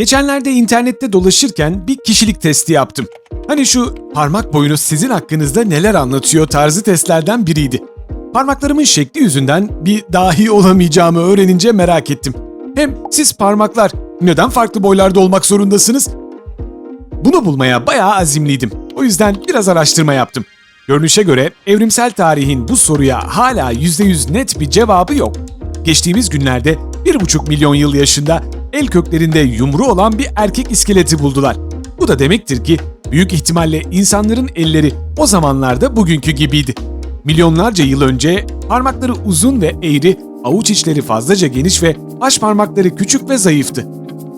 Geçenlerde internette dolaşırken bir kişilik testi yaptım. Hani şu parmak boyunuz sizin hakkınızda neler anlatıyor tarzı testlerden biriydi. Parmaklarımın şekli yüzünden bir dahi olamayacağımı öğrenince merak ettim. Hem siz parmaklar neden farklı boylarda olmak zorundasınız? Bunu bulmaya bayağı azimliydim. O yüzden biraz araştırma yaptım. Görünüşe göre evrimsel tarihin bu soruya hala %100 net bir cevabı yok. Geçtiğimiz günlerde 1,5 milyon yıl yaşında el köklerinde yumru olan bir erkek iskeleti buldular. Bu da demektir ki büyük ihtimalle insanların elleri o zamanlarda bugünkü gibiydi. Milyonlarca yıl önce parmakları uzun ve eğri, avuç içleri fazlaca geniş ve baş parmakları küçük ve zayıftı.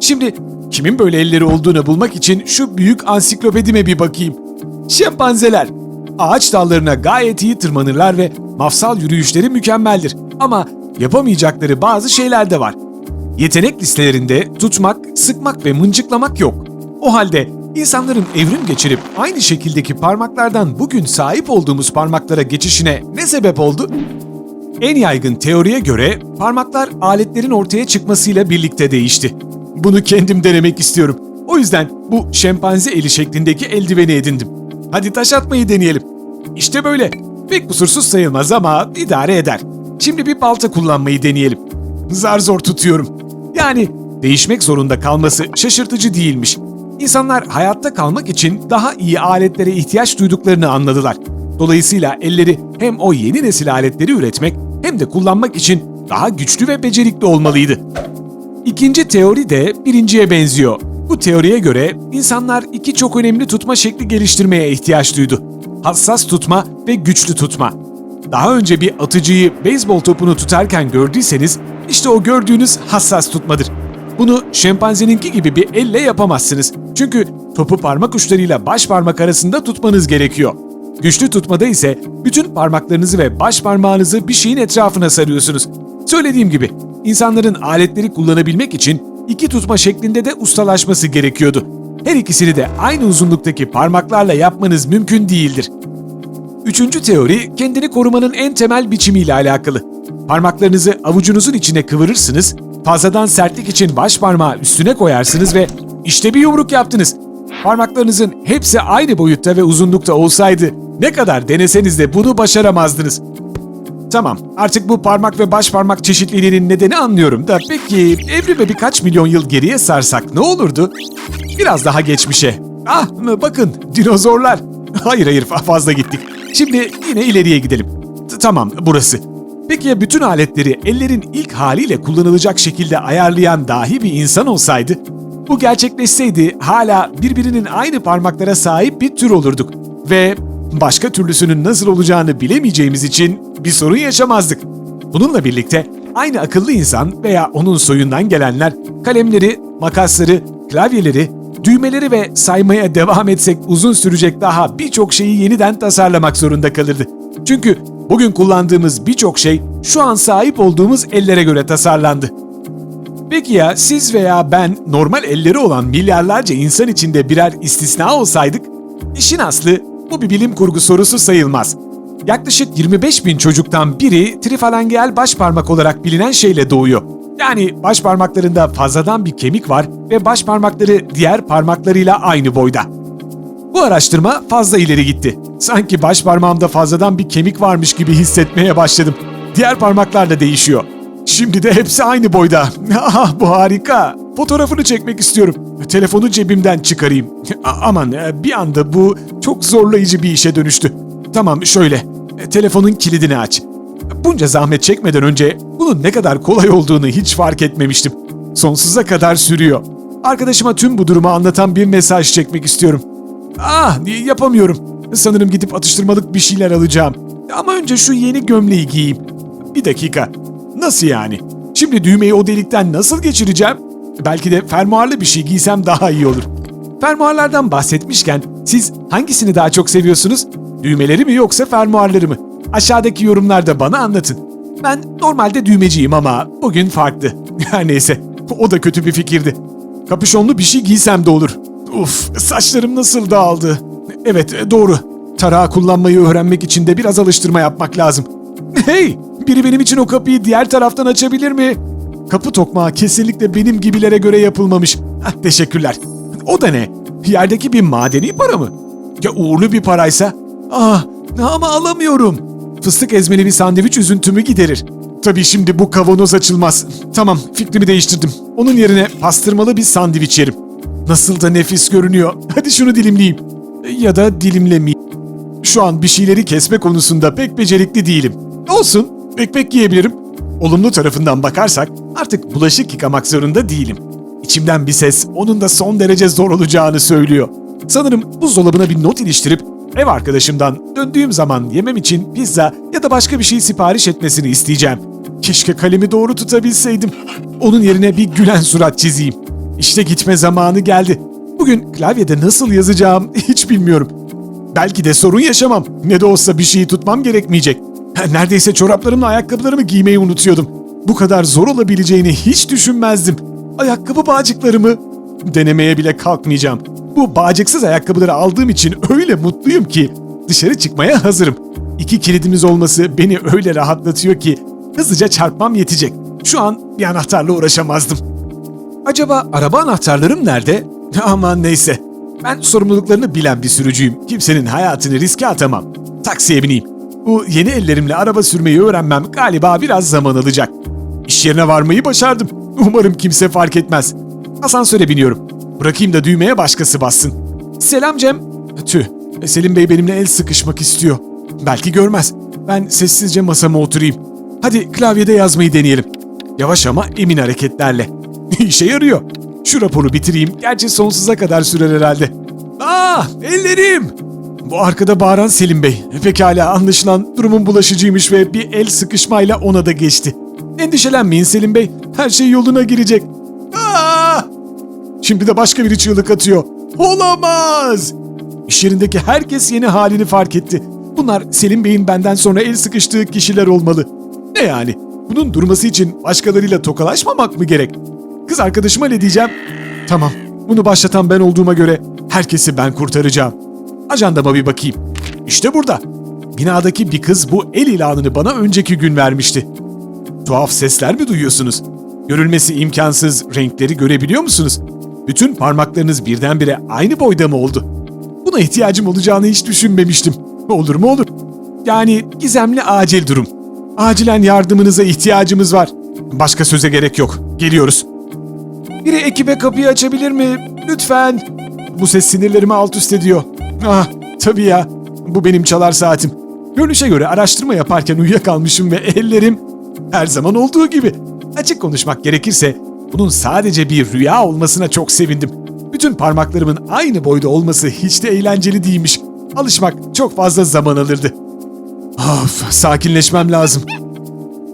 Şimdi kimin böyle elleri olduğunu bulmak için şu büyük ansiklopedime bir bakayım. Şempanzeler. Ağaç dallarına gayet iyi tırmanırlar ve mafsal yürüyüşleri mükemmeldir. Ama yapamayacakları bazı şeyler de var. Yetenek listelerinde tutmak, sıkmak ve mıncıklamak yok. O halde insanların evrim geçirip aynı şekildeki parmaklardan bugün sahip olduğumuz parmaklara geçişine ne sebep oldu? En yaygın teoriye göre parmaklar aletlerin ortaya çıkmasıyla birlikte değişti. Bunu kendim denemek istiyorum. O yüzden bu şempanze eli şeklindeki eldiveni edindim. Hadi taş atmayı deneyelim. İşte böyle. Pek kusursuz sayılmaz ama idare eder. Şimdi bir balta kullanmayı deneyelim. Zar zor tutuyorum. Yani değişmek zorunda kalması şaşırtıcı değilmiş. İnsanlar hayatta kalmak için daha iyi aletlere ihtiyaç duyduklarını anladılar. Dolayısıyla elleri hem o yeni nesil aletleri üretmek hem de kullanmak için daha güçlü ve becerikli olmalıydı. İkinci teori de birinciye benziyor. Bu teoriye göre insanlar iki çok önemli tutma şekli geliştirmeye ihtiyaç duydu. Hassas tutma ve güçlü tutma. Daha önce bir atıcıyı beyzbol topunu tutarken gördüyseniz işte o gördüğünüz hassas tutmadır. Bunu şempanzeninki gibi bir elle yapamazsınız. Çünkü topu parmak uçlarıyla baş parmak arasında tutmanız gerekiyor. Güçlü tutmada ise bütün parmaklarınızı ve baş parmağınızı bir şeyin etrafına sarıyorsunuz. Söylediğim gibi insanların aletleri kullanabilmek için iki tutma şeklinde de ustalaşması gerekiyordu. Her ikisini de aynı uzunluktaki parmaklarla yapmanız mümkün değildir. Üçüncü teori kendini korumanın en temel biçimiyle alakalı. Parmaklarınızı avucunuzun içine kıvırırsınız, fazladan sertlik için baş parmağı üstüne koyarsınız ve işte bir yumruk yaptınız. Parmaklarınızın hepsi aynı boyutta ve uzunlukta olsaydı ne kadar deneseniz de bunu başaramazdınız. Tamam, artık bu parmak ve baş parmak çeşitliliğinin nedeni anlıyorum da peki evrime birkaç milyon yıl geriye sarsak ne olurdu? Biraz daha geçmişe. Ah bakın dinozorlar. Hayır hayır fa- fazla gittik. Şimdi yine ileriye gidelim. Tamam burası. Peki ya bütün aletleri ellerin ilk haliyle kullanılacak şekilde ayarlayan dahi bir insan olsaydı? Bu gerçekleşseydi hala birbirinin aynı parmaklara sahip bir tür olurduk. Ve başka türlüsünün nasıl olacağını bilemeyeceğimiz için bir sorun yaşamazdık. Bununla birlikte aynı akıllı insan veya onun soyundan gelenler kalemleri, makasları, klavyeleri, düğmeleri ve saymaya devam etsek uzun sürecek daha birçok şeyi yeniden tasarlamak zorunda kalırdı. Çünkü bugün kullandığımız birçok şey şu an sahip olduğumuz ellere göre tasarlandı. Peki ya siz veya ben normal elleri olan milyarlarca insan içinde birer istisna olsaydık? İşin aslı bu bir bilim kurgu sorusu sayılmaz. Yaklaşık 25 bin çocuktan biri trifalangeal baş parmak olarak bilinen şeyle doğuyor. Yani baş parmaklarında fazladan bir kemik var ve baş parmakları diğer parmaklarıyla aynı boyda. Bu araştırma fazla ileri gitti. Sanki baş parmağımda fazladan bir kemik varmış gibi hissetmeye başladım. Diğer parmaklar da değişiyor. Şimdi de hepsi aynı boyda. Ah bu harika. Fotoğrafını çekmek istiyorum. Telefonu cebimden çıkarayım. Aman e, bir anda bu çok zorlayıcı bir işe dönüştü. Tamam şöyle. E, Telefonun kilidini aç. Bunca zahmet çekmeden önce bunun ne kadar kolay olduğunu hiç fark etmemiştim. Sonsuza kadar sürüyor. Arkadaşıma tüm bu durumu anlatan bir mesaj çekmek istiyorum. Ah yapamıyorum. Sanırım gidip atıştırmalık bir şeyler alacağım. Ama önce şu yeni gömleği giyeyim. Bir dakika. Nasıl yani? Şimdi düğmeyi o delikten nasıl geçireceğim? Belki de fermuarlı bir şey giysem daha iyi olur. Fermuarlardan bahsetmişken siz hangisini daha çok seviyorsunuz? Düğmeleri mi yoksa fermuarları mı? Aşağıdaki yorumlarda bana anlatın. Ben normalde düğmeciyim ama bugün farklı. Her neyse o da kötü bir fikirdi. Kapüşonlu bir şey giysem de olur. Uf saçlarım nasıl dağıldı. Evet doğru. Tarağı kullanmayı öğrenmek için de biraz alıştırma yapmak lazım. Hey Biri benim için o kapıyı diğer taraftan açabilir mi? Kapı tokmağı kesinlikle benim gibilere göre yapılmamış. Ah, teşekkürler. O da ne? Yerdeki bir madeni para mı? Ya uğurlu bir paraysa? Ah ama alamıyorum. Fıstık ezmeli bir sandviç üzüntümü giderir. Tabii şimdi bu kavanoz açılmaz. Tamam fikrimi değiştirdim. Onun yerine pastırmalı bir sandviç yerim. Nasıl da nefis görünüyor. Hadi şunu dilimleyeyim. Ya da dilimlemeyeyim. Şu an bir şeyleri kesme konusunda pek becerikli değilim. Olsun, ekmek yiyebilirim. Olumlu tarafından bakarsak artık bulaşık yıkamak zorunda değilim. İçimden bir ses onun da son derece zor olacağını söylüyor. Sanırım buzdolabına bir not iliştirip ev arkadaşımdan döndüğüm zaman yemem için pizza ya da başka bir şey sipariş etmesini isteyeceğim. Keşke kalemi doğru tutabilseydim. Onun yerine bir gülen surat çizeyim. İşte gitme zamanı geldi. Bugün klavyede nasıl yazacağım hiç bilmiyorum. Belki de sorun yaşamam. Ne de olsa bir şeyi tutmam gerekmeyecek. Neredeyse çoraplarımla ayakkabılarımı giymeyi unutuyordum. Bu kadar zor olabileceğini hiç düşünmezdim. Ayakkabı bağcıklarımı denemeye bile kalkmayacağım. Bu bağcıksız ayakkabıları aldığım için öyle mutluyum ki dışarı çıkmaya hazırım. İki kilidimiz olması beni öyle rahatlatıyor ki hızlıca çarpmam yetecek. Şu an bir anahtarla uğraşamazdım. Acaba araba anahtarlarım nerede? Aman neyse. Ben sorumluluklarını bilen bir sürücüyüm. Kimsenin hayatını riske atamam. Taksiye bineyim. Bu yeni ellerimle araba sürmeyi öğrenmem galiba biraz zaman alacak. İş yerine varmayı başardım. Umarım kimse fark etmez. Asansöre biniyorum. Bırakayım da düğmeye başkası bassın. Selam Cem. Tüh. Selim Bey benimle el sıkışmak istiyor. Belki görmez. Ben sessizce masama oturayım. Hadi klavyede yazmayı deneyelim. Yavaş ama emin hareketlerle. İşe yarıyor. Şu raporu bitireyim. Gerçi sonsuza kadar sürer herhalde. Ah ellerim! Bu arkada bağıran Selim Bey. Pekala anlaşılan durumun bulaşıcıymış ve bir el sıkışmayla ona da geçti. Endişelenmeyin Selim Bey. Her şey yoluna girecek. Şimdi de başka biri çığlık atıyor. Olamaz! İş yerindeki herkes yeni halini fark etti. Bunlar Selim Bey'in benden sonra el sıkıştığı kişiler olmalı. Ne yani? Bunun durması için başkalarıyla tokalaşmamak mı gerek? Kız arkadaşıma ne diyeceğim? Tamam, bunu başlatan ben olduğuma göre herkesi ben kurtaracağım. Ajandama bir bakayım. İşte burada. Binadaki bir kız bu el ilanını bana önceki gün vermişti. Tuhaf sesler mi duyuyorsunuz? Görülmesi imkansız renkleri görebiliyor musunuz? Bütün parmaklarınız birdenbire aynı boyda mı oldu? Buna ihtiyacım olacağını hiç düşünmemiştim. Olur mu olur. Yani gizemli acil durum. Acilen yardımınıza ihtiyacımız var. Başka söze gerek yok. Geliyoruz. Biri ekibe kapıyı açabilir mi? Lütfen. Bu ses sinirlerimi alt üst ediyor. Ah tabii ya. Bu benim çalar saatim. Görünüşe göre araştırma yaparken uyuyakalmışım ve ellerim her zaman olduğu gibi. Açık konuşmak gerekirse bunun sadece bir rüya olmasına çok sevindim. Bütün parmaklarımın aynı boyda olması hiç de eğlenceli değilmiş. Alışmak çok fazla zaman alırdı. Of, sakinleşmem lazım.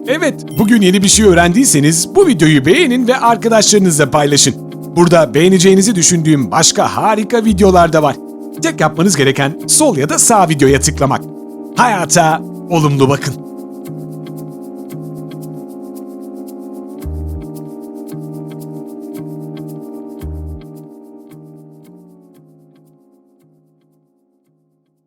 Evet, bugün yeni bir şey öğrendiyseniz bu videoyu beğenin ve arkadaşlarınızla paylaşın. Burada beğeneceğinizi düşündüğüm başka harika videolar da var. Tek yapmanız gereken sol ya da sağ videoya tıklamak. Hayata olumlu bakın.